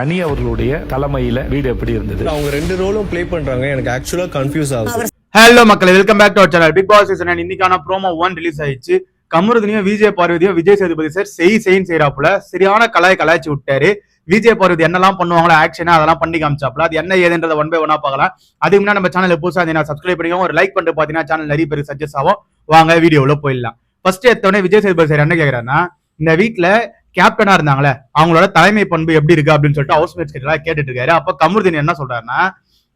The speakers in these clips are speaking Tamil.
அனி அவர்களுடைய தலைமையில வீடு எப்படி இருந்தது? அவங்க ரெண்டு ரோலும் ப்ளே பண்றாங்க. எனக்கு ஆக்சுவலா கன்ஃபியூஸ் ஆகுது. ஹலோ மக்களே welcome back to our channel Bigg Boss season இன்னைக்கான ப்ரோமோ ஒன் ரிலீஸ் ஆயிடுச்சு. கமருதனையும் விஜய் பார்வதியும் விஜய் சேதுபதி சார் செய் செய்ன்னு செய்யறாப்புல சரியான கலாய் கலாய்ச்சி விட்டாரு. விஜய் பார்வதி என்னெல்லாம் பண்ணுவாங்களோ ஆக்ஷனா அதெல்லாம் பண்ணி காமிச்சாப்ல அது என்ன ஏதுன்றத ஒன் பை ஒன்னா பார்க்கலாம். அதுக்கு முன்னாடி நம்ம சேனல் புதுசா இருந்தீங்கன்னா சப்ஸ்கிரைப் பண்ணிக்கோங்க. ஒரு லைக் பண்ணிட்டு பாத்தீங்கன்னா சேனல் நிறைய பேருக்கு சஜஸ்ட் ஆகும். வாங்க வீடியோல போயிடலாம். ஃபர்ஸ்ட் எடுத்தோடனே விஜய் சேதுபதி சார் என்ன கேக்குறாருன்னா இந்த வீட்ல கேப்டனா இருந்தாங்களே அவங்களோட தலைமை பண்பு எப்படி இருக்கு அப்படின்னு சொல்லிட்டு ஹவுஸ் மேட்ஸ் கிட்ட கேட்டுட்டு இருக்காரு. அப்ப கமருதீன் என்ன சொல்றாருன்னா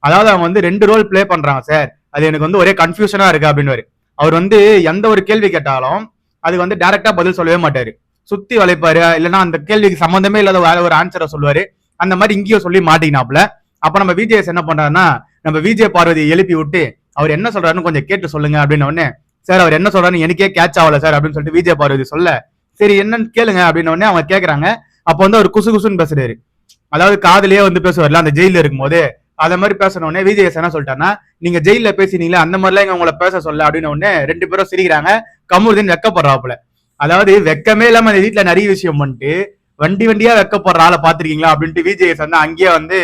அதாவது அவங்க வந்து ரெண்டு ரோல் ப்ளே பண்றாங்க சார் அது எனக்கு வந்து ஒரே கன்ஃபியூஷனா இருக்கு அப்படின்னு அவர் வந்து எந்த ஒரு கேள்வி கேட்டாலும் அதுக்கு வந்து டைரக்டா பதில் சொல்லவே மாட்டாரு. சுத்தி வளைப்பாரு இல்லைன்னா அந்த கேள்விக்கு சம்மந்தமே இல்லாத வேற ஒரு ஆன்சரை சொல்லுவாரு. அந்த மாதிரி இங்கேயும் சொல்லி மாட்டிக்கினாப்ல அப்ப நம்ம விஜேஎஸ் என்ன பண்றாருன்னா நம்ம விஜய் பார்வதியை எழுப்பி விட்டு அவர் என்ன சொல்றாருன்னு கொஞ்சம் கேட்டு சொல்லுங்க அப்படின்னு உடனே சார் அவர் என்ன சொல்றாருன்னு எனக்கே கேட்ச் ஆகல சார் அப்படின்னு சொல்லிட்டு விஜய் பார்வதி சொல்ல சரி என்னன்னு கேளுங்க அப்படின்னு உடனே அவங்க கேக்குறாங்க. அப்ப வந்து அவர் குசு குசுன்னு பேசுறாரு. அதாவது காதலியே வந்து பேசுவார்ல அந்த ஜெயில இருக்கும்போது. அத மாதிரி பேசின உடனே விஜய் என்ன சொல்லிட்டாருன்னா நீங்க ஜெயில பேசினீங்களா அந்த மாதிரிலாம் எங்க உங்களை பேச சொல்ல அப்படின்னு உடனே ரெண்டு பேரும் சிரிக்கிறாங்க. கமுருதீன் வெக்கப்படுறாப்புல அதாவது வெக்கமே இல்லாம அந்த வீட்டுல நிறைய விஷயம் பண்ணிட்டு வண்டி வண்டியா வெக்கப்படுற ஆளை பாத்திருக்கீங்களா அப்படின்ட்டு விஜய் வந்து அங்கேயே வந்து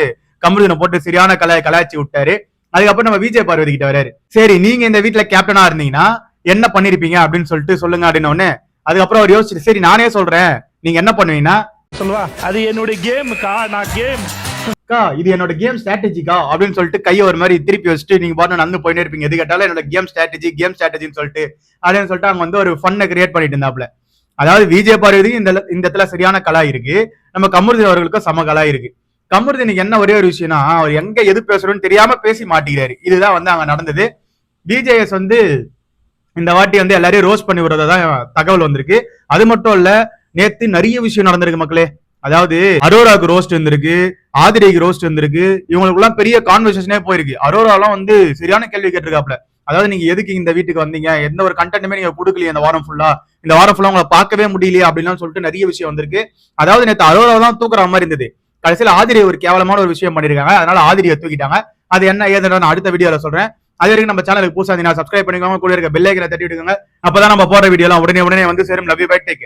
கமருதீனை போட்டு சரியான கலை கலாய்ச்சி விட்டாரு. அதுக்கப்புறம் நம்ம விஜய் பார்வதி கிட்ட வராரு சரி நீங்க இந்த வீட்டுல கேப்டனா இருந்தீங்கன்னா என்ன பண்ணிருப்பீங்க? அப்படின்னு சொல்லிட்டு சொல்லுங்க அப்படின்னு அதுக்கப்புறம் அவர் யோசிச்சுட்டு சரி நானே சொல்றேன். நீங்க என்ன பண்ணுவீங்கன்னா? சொல்லுவா அது என்னுடைய கேமுக்கா? நான் கேம் அக்கா இது என்னோட கேம் ஸ்ட்ராட்டஜிக்கா? அப்படின்னு சொல்லிட்டு கையை ஒரு மாதிரி திருப்பி வச்சுட்டு நீங்க பாட்டு நடந்து போயிட்டே இருப்பீங்க. எது கேட்டாலும் என்னோட கேம் ஸ்ட்ராட்டஜி கேம் ஸ்ட்ராட்டஜின்னு சொல்லிட்டு அப்படின்னு சொல்லிட்டு அவங்க வந்து ஒரு ஃபன்னை கிரியேட் பண்ணிட்டு இருந்தாப்ல அதாவது விஜய் பார்வதி இந்த இந்த இடத்துல சரியான கலா இருக்கு. நம்ம கமருதீன் அவர்களுக்கும் சம கலா இருக்கு. கமருதீனுக்கு என்ன ஒரே ஒரு விஷயம்னா அவர் எங்க எது பேசுறோம்னு தெரியாம பேசி மாட்டிக்கிறாரு. இதுதான் வந்து அங்க நடந்தது. பிஜேஎஸ் வந்து இந்த வாட்டி வந்து எல்லாரையும் ரோஸ் பண்ணி விடுறதா தான் தகவல் வந்திருக்கு. அது மட்டும் இல்ல நேத்து நிறைய விஷயம் நடந்திருக்கு மக்களே. அதாவது அரோராக்கு ரோஸ்ட் வந்திருக்கு ஆதிரைக்கு ரோஸ்ட் வந்திருக்கு. இவங்களுக்குலாம் பெரிய கான்வர்சேஷனே போயிருக்கு. அரோராலாம் வந்து சரியான கேள்வி கேட்டிருக்காப்ல அதாவது நீங்க எதுக்கு இந்த வீட்டுக்கு வந்தீங்க? எந்த ஒரு கண்டென்ட்டுமே நீங்க கொடுக்கலையே இந்த வாரம் ஃபுல்லா இந்த வாரம் ஃபுல்லா உங்களை பார்க்கவே முடியலையே அப்படின்னு சொல்லிட்டு நிறைய விஷயம் வந்திருக்கு. அதாவது நேற்று அரோரா தான் தூக்குற மாதிரி இருந்தது. கடைசியில் ஆதிரை ஒரு கேவலமான ஒரு விஷயம் பண்ணிருக்காங்க அதனால ஆதிரியை தூக்கிட்டாங்க. அது என்ன ஏதுன்னு நான் அடுத்த வீடியோல சொல்றேன். அது வரைக்கும் நம்ம சேனலுக்கு புதுசாக இருந்தீங்கன்னா சப்ஸ்கிரைப் பண்ணிக்கோங்க. கூட இருக்க பெல்லைக்கிற தட்டி விட்டுக்கோங்க. அப்பதான் நம்ம போற வீடியோலாம் உடனே உடனே வந்து சேரும். Love you bye take